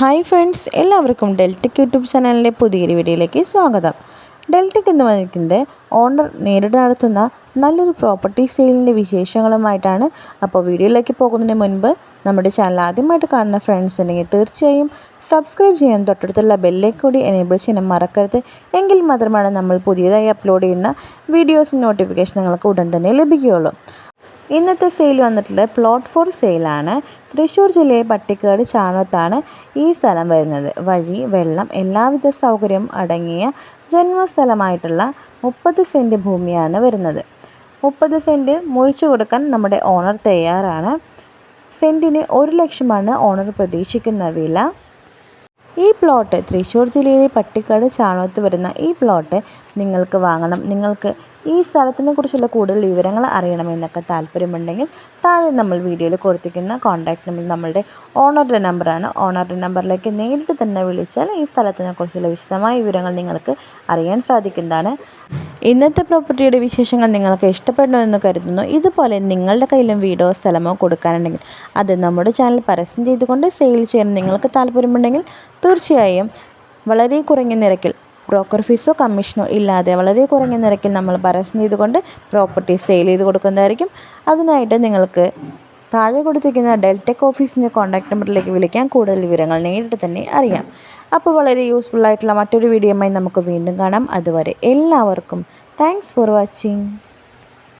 Hi friends എല്ലാവർക്കും ഡെൽറ്റക് YouTube ചാനലിന്റെ പുതിയൊരു വീഡിയോയിലേക്ക് സ്വാഗതം. ഡെൽറ്റക് എന്ന് പറഞ്ഞിരിക്കുന്നത് ഓണർ നേരിട്ട് നടത്തുന്ന നല്ലൊരു പ്രോപ്പർട്ടി സെയിലിന്റെ വിശേഷങ്ങളുമായിട്ടാണ് അപ്പോൾ വീഡിയോയിലേക്ക് പോകുന്നതിന് മുൻപ് നമ്മുടെ ചാനൽ ആദ്യമായിട്ട് കാണുന്ന ഫ്രണ്ട്സ് ഉണ്ടെങ്കിൽ തീർച്ചയായും സബ്സ്ക്രൈബ് ചെയ്യാൻ തൊട്ടടുത്തുള്ള ബെല്ലേക്കൂടി എനേബിൾ ചെയ്യാൻ മറക്കരുത്. എങ്കിൽ മാത്രമാണ് നമ്മൾ പുതിയതായി അപ്ലോഡ് ചെയ്യുന്ന വീഡിയോസ് നോട്ടിഫിക്കേഷൻ നിങ്ങൾക്ക് ഉടൻ തന്നെ ലഭിക്കുകയുള്ളൂ. ഇന്നത്തെ സെയിൽ വന്നിട്ടുള്ളത് പ്ലോട്ട് ഫോർ സെയിലാണ് തൃശ്ശൂർ ജില്ലയിൽ പട്ടിക്കാട് ചാണത്താണ് ഈ സ്ഥലം വരുന്നത്. വഴി വെള്ളം എല്ലാവിധ സൗകര്യം അടങ്ങിയ ജന്മസ്ഥലമായിട്ടുള്ള മുപ്പത് സെന്റ് ഭൂമിയാണ് വരുന്നത്. മുപ്പത് സെന്റ് മുറിച്ചു കൊടുക്കാൻ നമ്മുടെ ഓണർ തയ്യാറാണ്. സെന്റിന് ഒരു ലക്ഷമാണ് ഓണർ പ്രതീക്ഷിക്കുന്ന വില. ഈ പ്ലോട്ട് തൃശ്ശൂർ ജില്ലയിലെ പട്ടിക്കാട് ചാണോത്ത് വരുന്ന ഈ പ്ലോട്ട് നിങ്ങൾക്ക് വാങ്ങണം. നിങ്ങൾക്ക് ഈ സ്ഥലത്തിനെ കുറിച്ചുള്ള കൂടുതൽ വിവരങ്ങൾ അറിയണമെന്നൊക്കെ താല്പര്യമുണ്ടെങ്കിൽ താഴെ നമ്മൾ വീഡിയോയിൽ കൊടുത്തിരിക്കുന്ന കോൺടാക്റ്റ് നമ്പർ നമ്മളുടെ ഓണറുടെ നമ്പറാണ് ഓണറുടെ നമ്പറിലേക്ക് നേരിട്ട് തന്നെ വിളിച്ചാൽ ഈ സ്ഥലത്തിനെ കുറിച്ചുള്ള വിശദമായ വിവരങ്ങൾ നിങ്ങൾക്ക് അറിയാൻ സാധിക്കുന്നതാണ്. ഇന്നത്തെ പ്രോപ്പർട്ടിയുടെ വിശേഷങ്ങൾ നിങ്ങൾക്ക് ഇഷ്ടപ്പെടണമെന്ന് കരുതുന്നു. ഇതുപോലെ നിങ്ങളുടെ കയ്യിലും വീടോ സ്ഥലമോ കൊടുക്കാനുണ്ടെങ്കിൽ അത് നമ്മുടെ ചാനൽ പരസ്യം ചെയ്തുകൊണ്ട് സെയിൽ ചെയ്യാൻ നിങ്ങൾക്ക് താല്പര്യമുണ്ടെങ്കിൽ തീർച്ചയായും വളരെ കുറഞ്ഞ നിരക്കിൽ ബ്രോക്കർ ഫീസോ കമ്മീഷനോ ഇല്ലാതെ വളരെ കുറഞ്ഞ നിരക്കിൽ നമ്മൾ പരസ്യം ചെയ്തുകൊണ്ട് പ്രോപ്പർട്ടി സെയിൽ ചെയ്ത് കൊടുക്കുന്നതായിരിക്കും. അതിനായിട്ട് നിങ്ങൾക്ക് താഴെ കൊടുത്തിരിക്കുന്ന ഡെൽടെക് ഓഫീസിന്റെ കോൺടാക്ട് നമ്പറിലേക്ക് വിളിക്കാൻ കൂടുതൽ വിവരങ്ങൾ നേരിട്ട് തന്നെ അറിയാം. അപ്പോൾ വളരെ യൂസ്ഫുൾ ആയിട്ടുള്ള മറ്റൊരു വീഡിയോയുമായി നമുക്ക് വീണ്ടും കാണാം. അതുവരെ എല്ലാവർക്കും താങ്ക്സ് ഫോർ വാച്ചിങ്